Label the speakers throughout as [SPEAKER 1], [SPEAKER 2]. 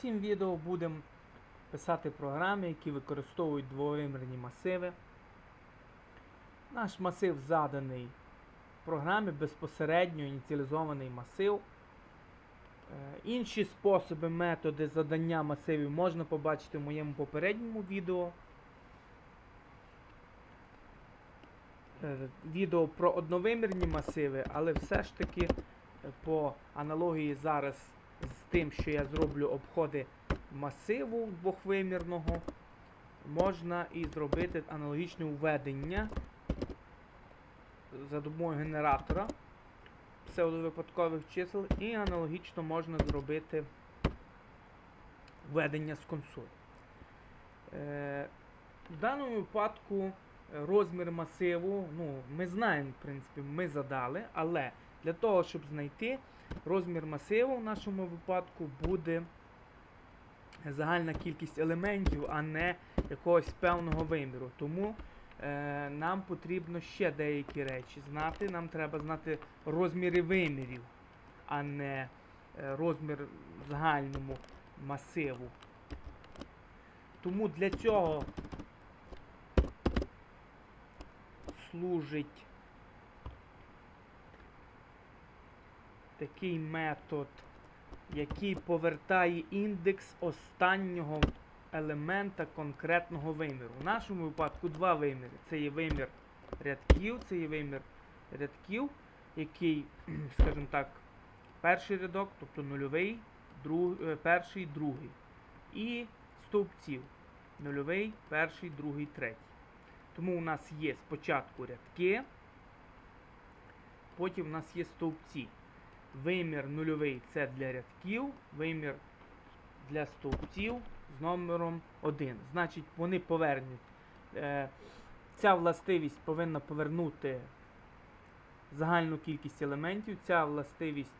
[SPEAKER 1] цим відео будемо писати програми, які використовують двовимірні масиви. Наш масив заданий в програмі безпосередньо ініціалізований масив. Е, Інші способи, методи задання масивів можна побачити в моєму попередньому відео. Е, Відео про одновимірні масиви, але все ж таки е, по аналогії зараз з тим, що я зроблю обходи масиву двохвимірного, можна і зробити аналогічне введення за допомогою генератора псевдовипадкових чисел, і аналогічно можна зробити введення з консолі. Е, в даному випадку розмір масиву, ну, ми знаємо, в принципі, ми задали, але для того, щоб знайти розмір масиву в нашому випадку буде загальна кількість елементів, а не якогось певного виміру. Тому е, нам потрібно ще деякі речі знати. Нам треба знати розміри вимірів, а не е, розмір загальному масиву. Тому для цього служить такий метод, який повертає індекс останнього елемента конкретного виміру. В нашому випадку два виміри. Це є вимір рядків, це є вимір рядків, який, скажімо так, перший рядок, тобто нульовий, друг, е, перший, другий. І стовпців. Нульовий, перший, другий, третій. Тому у нас є спочатку рядки, потім у нас є стовпці. Вимір нульовий це для рядків, вимір для стовпців з номером 1. Значить, вони повернуть. Е, ця властивість повинна повернути загальну кількість елементів, ця властивість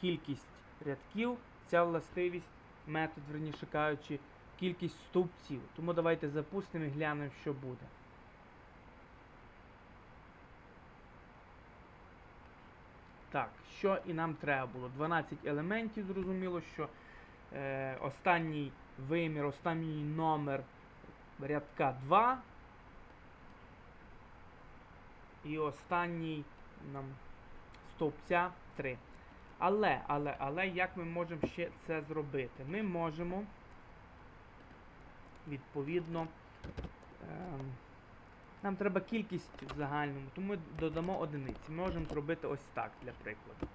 [SPEAKER 1] кількість рядків, ця властивість, метод, верніше кажучи, кількість стовпців. Тому давайте запустимо і глянемо, що буде. Так, що і нам треба було? 12 елементів, зрозуміло, що е, останній вимір, останній номер рядка 2. І останній нам стовпця 3. Але, але, але, як ми можемо ще це зробити? Ми можемо відповідно. ем, нам треба кількість в загальному, тому ми додамо одиниці. Ми можемо зробити ось так, для прикладу.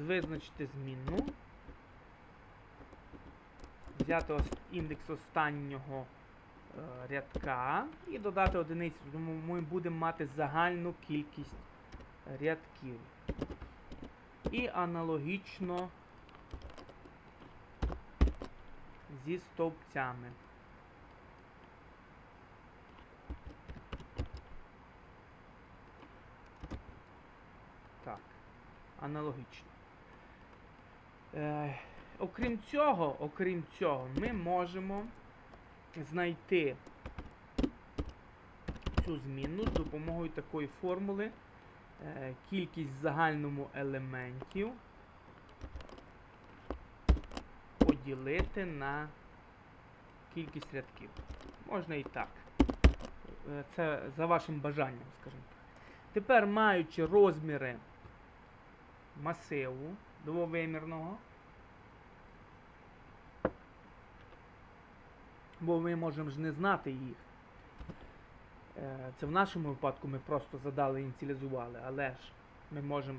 [SPEAKER 1] Визначити змінну. Взяти індекс останнього е, рядка і додати одиницю. Тому ми будемо мати загальну кількість рядків. І аналогічно зі стовпцями. Так, аналогічно. Е, окрім цього, окрім цього, ми можемо знайти цю змінну з допомогою такої формули е, кількість в загальному елементів поділити на кількість рядків. Можна і так. Е, Це за вашим бажанням, скажімо так. Тепер, маючи розміри масиву двовимірного, бо ми можемо ж не знати їх. Е, Це в нашому випадку ми просто задали і ініціалізували, але ж ми можемо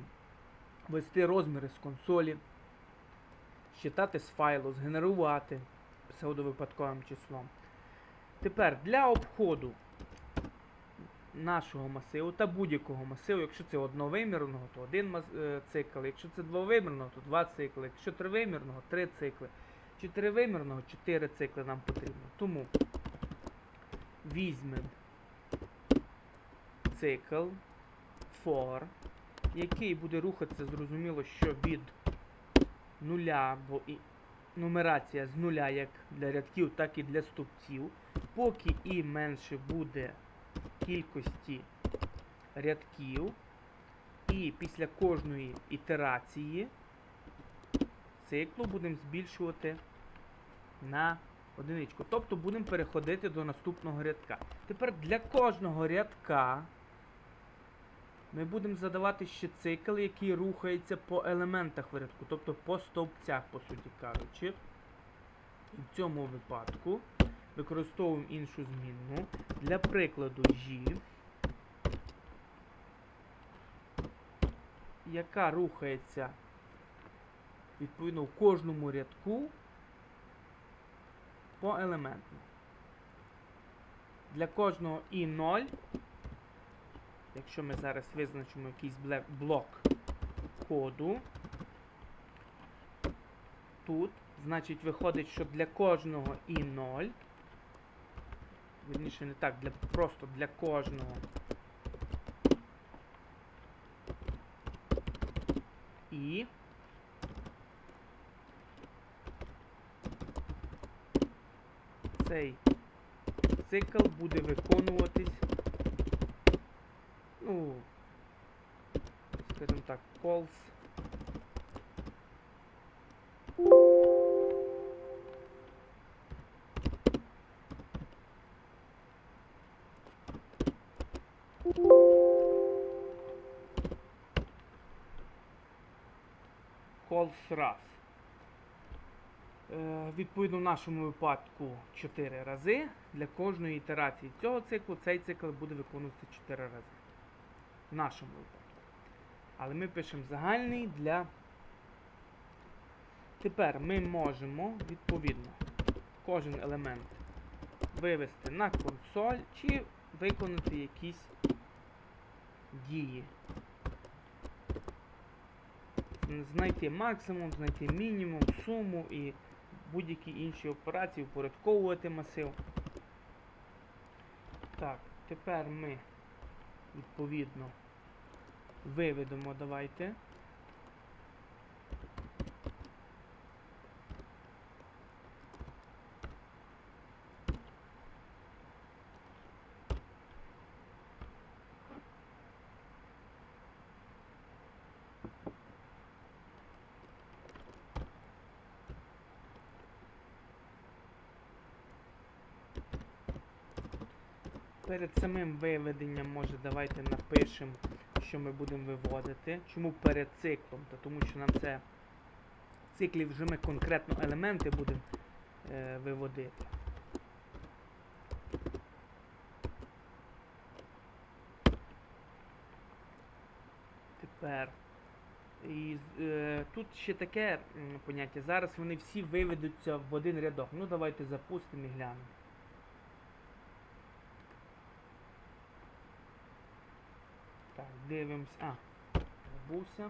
[SPEAKER 1] ввести розміри з консолі, считати з файлу, згенерувати псевдовипадковим числом. Тепер для обходу нашого масиву та будь-якого масиву, якщо це одновимірного, то один е, цикл, якщо це двовимірного, то два цикли, якщо тривимірного, три цикли, чотиривимірного, чотири цикли нам потрібно. Тому візьмемо цикл for, який буде рухатися, зрозуміло, що від нуля, бо і нумерація з нуля як для рядків, так і для стовпців, поки і менше буде кількості рядків, і після кожної ітерації циклу будемо збільшувати на одиничку. Тобто будемо переходити до наступного рядка. Тепер для кожного рядка ми будемо задавати ще цикл, який рухається по елементах в рядку, тобто по стовпцях, по суті кажучи. І в цьому випадку використовуємо іншу змінну. Для прикладу G, яка рухається відповідно в кожному рядку поелементно. Для кожного і 0, якщо ми зараз визначимо якийсь блок коду, тут, значить виходить, що для кожного і 0, вірніше не так, для, просто для кожного і цей цикл буде виконуватись, ну, скажімо так, calls. Calls раз. Е, Відповідно, в нашому випадку 4 рази. Для кожної ітерації цього циклу цей цикл буде виконуватися 4 рази. В нашому випадку. Але ми пишемо загальний для. Тепер ми можемо, відповідно, кожен елемент вивести на консоль чи виконати якісь дії. Знайти максимум, знайти мінімум, суму і будь-які інші операції, упорядковувати масив. Так, тепер ми відповідно виведемо, давайте. Перед самим виведенням, може, давайте напишемо, що ми будемо виводити. Чому перед циклом? Та тому що нам це в циклі вже ми конкретно елементи будемо е, виводити. Тепер. І, е, тут ще таке поняття. Зараз вони всі виведуться в один рядок. Ну давайте запустимо і глянемо. Так, дивимось. А, забувся.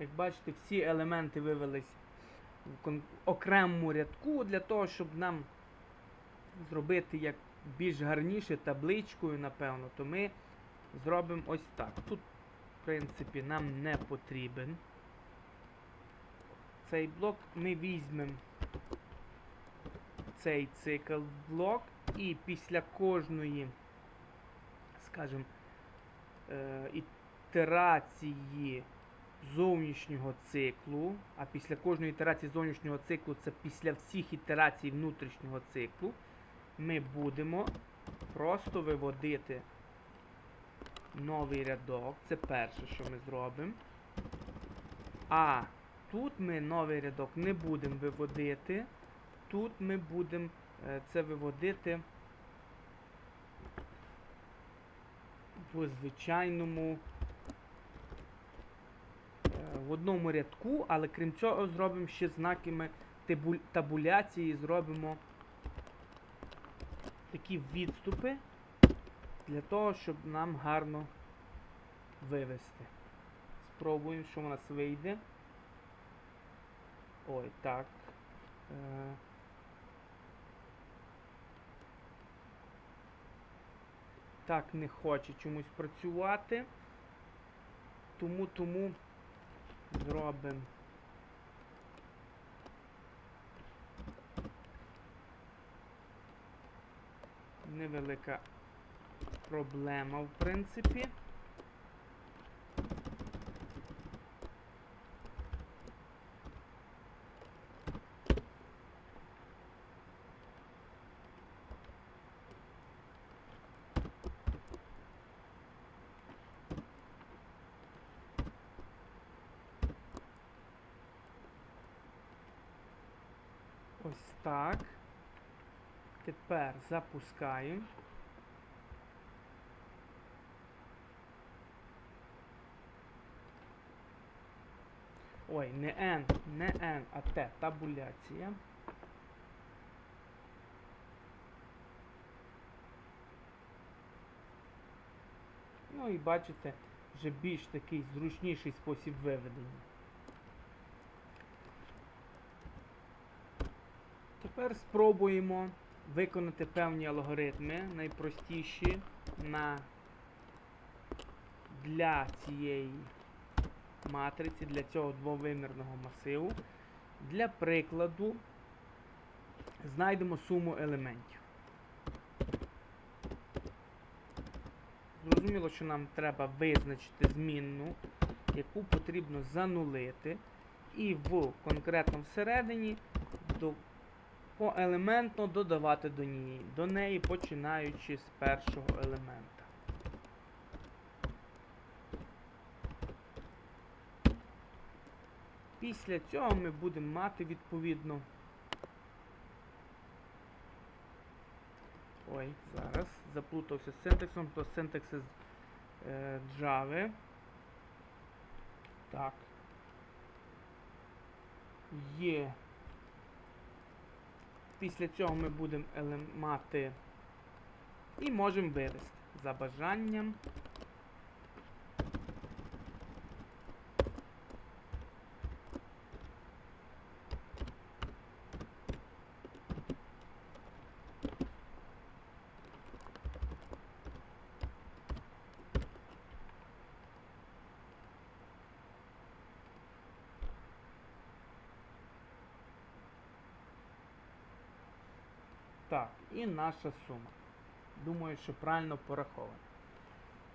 [SPEAKER 1] Як бачите, всі елементи вивелись в окремому рядку для того, щоб нам зробити як більш гарніше табличкою, напевно, то ми зробимо ось так. Тут принципі, нам не потрібен. Цей блок ми візьмемо цей цикл блок і після кожної, скажімо, е, ітерації зовнішнього циклу, а після кожної ітерації зовнішнього циклу це після всіх ітерацій внутрішнього циклу, ми будемо просто виводити новий рядок. Це перше, що ми зробимо. А тут ми новий рядок не будемо виводити. Тут ми будемо е, це виводити в звичайному е, в одному рядку, але крім цього зробимо ще знаками табу- табуляції, зробимо такі відступи для того, щоб нам гарно вивести. Спробуємо, що в нас вийде. Ой, так. Е. Так, не хоче чомусь працювати. Тому тому зробимо. Невелика проблема, в принципі. Ось так. Тепер запускаємо. Ой, не N, не N, а T, табуляція. Ну і бачите, вже більш такий зручніший спосіб виведення. Тепер спробуємо виконати певні алгоритми, найпростіші на для цієї матриці, для цього двовимірного масиву. Для прикладу знайдемо суму елементів. Зрозуміло, що нам треба визначити змінну, яку потрібно занулити, і в конкретно всередині до поелементно додавати до неї, до неї починаючи з першого елемента. Після цього ми будемо мати відповідно. Ой, зараз заплутався з синтексом, то синтекс з е, Java. Так. Є. Після цього ми будемо мати і можемо вивести за бажанням. Так, і наша сума. Думаю, що правильно пораховано.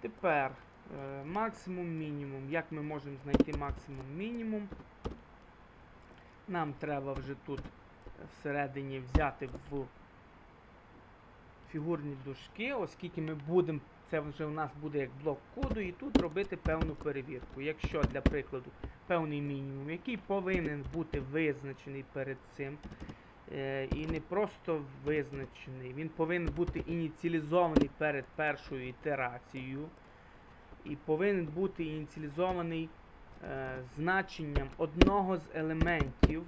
[SPEAKER 1] Тепер е, максимум мінімум. Як ми можемо знайти максимум мінімум? Нам треба вже тут всередині взяти в фігурні дужки, оскільки ми будемо, це вже у нас буде як блок коду, і тут робити певну перевірку. Якщо, для прикладу, певний мінімум, який повинен бути визначений перед цим, і не просто визначений, він повинен бути ініціалізований перед першою ітерацією, і повинен бути ініціалізований е, значенням одного з елементів.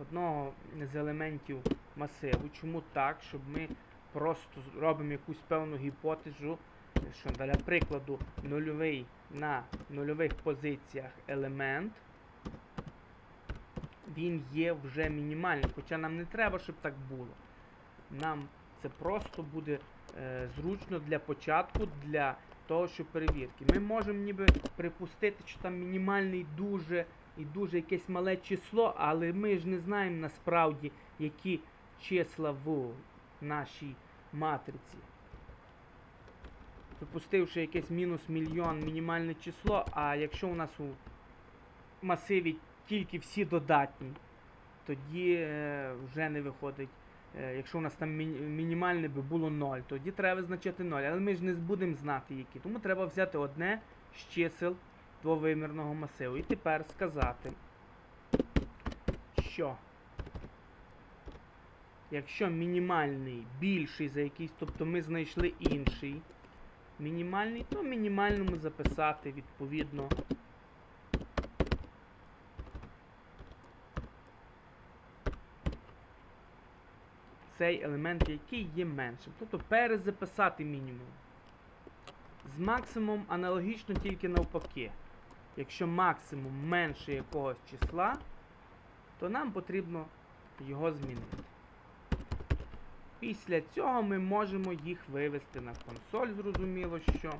[SPEAKER 1] Одного з елементів масиву. Чому так? Щоб ми просто робимо якусь певну гіпотезу, що для прикладу нульовий на нульових позиціях елемент, він є вже мінімальним. Хоча нам не треба, щоб так було. Нам це просто буде е, зручно для початку, для того, що перевірки. Ми можемо ніби припустити, що там мінімальний дуже і дуже якесь мале число, але ми ж не знаємо насправді, які числа в нашій матриці. Припустивши якесь мінус мільйон мінімальне число, а якщо у нас у масиві тільки всі додатні, тоді е, вже не виходить. Е, якщо у нас там мінімальне би було 0, тоді треба визначати 0. Але ми ж не будемо знати які. Тому треба взяти одне з чисел двовимірного масиву. І тепер сказати, що якщо мінімальний більший за якийсь, тобто ми знайшли інший мінімальний, то мінімальному записати відповідно. Цей елемент, який є меншим. Тобто перезаписати мінімум. З максимум аналогічно тільки навпаки. Якщо максимум менше якогось числа, то нам потрібно його змінити. Після цього ми можемо їх вивести на консоль, зрозуміло, що.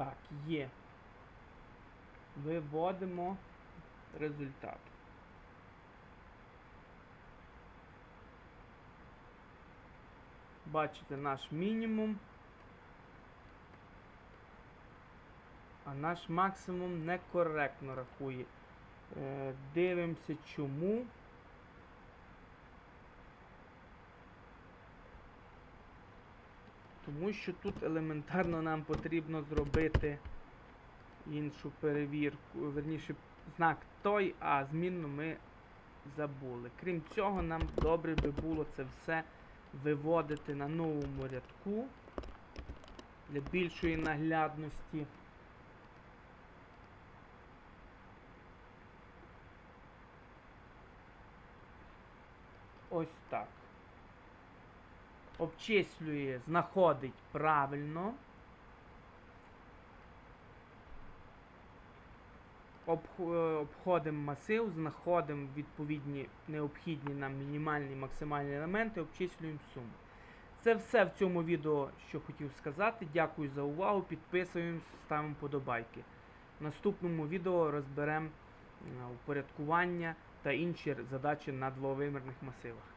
[SPEAKER 1] Так, є. Виводимо результат. Бачите наш мінімум. А наш максимум некоректно рахує. Е, дивимося чому. Тому що тут елементарно нам потрібно зробити іншу перевірку, верніше знак той, а змінну ми забули. Крім цього, нам добре би було це все виводити на новому рядку для більшої наглядності. Ось так. Обчислює, знаходить правильно. Е, Обходимо масив, знаходимо відповідні необхідні нам мінімальні максимальні елементи, обчислюємо суму. Це все в цьому відео, що хотів сказати. Дякую за увагу. Підписуємось, ставимо подобайки. В наступному відео розберемо е, упорядкування та інші задачі на двовимірних масивах.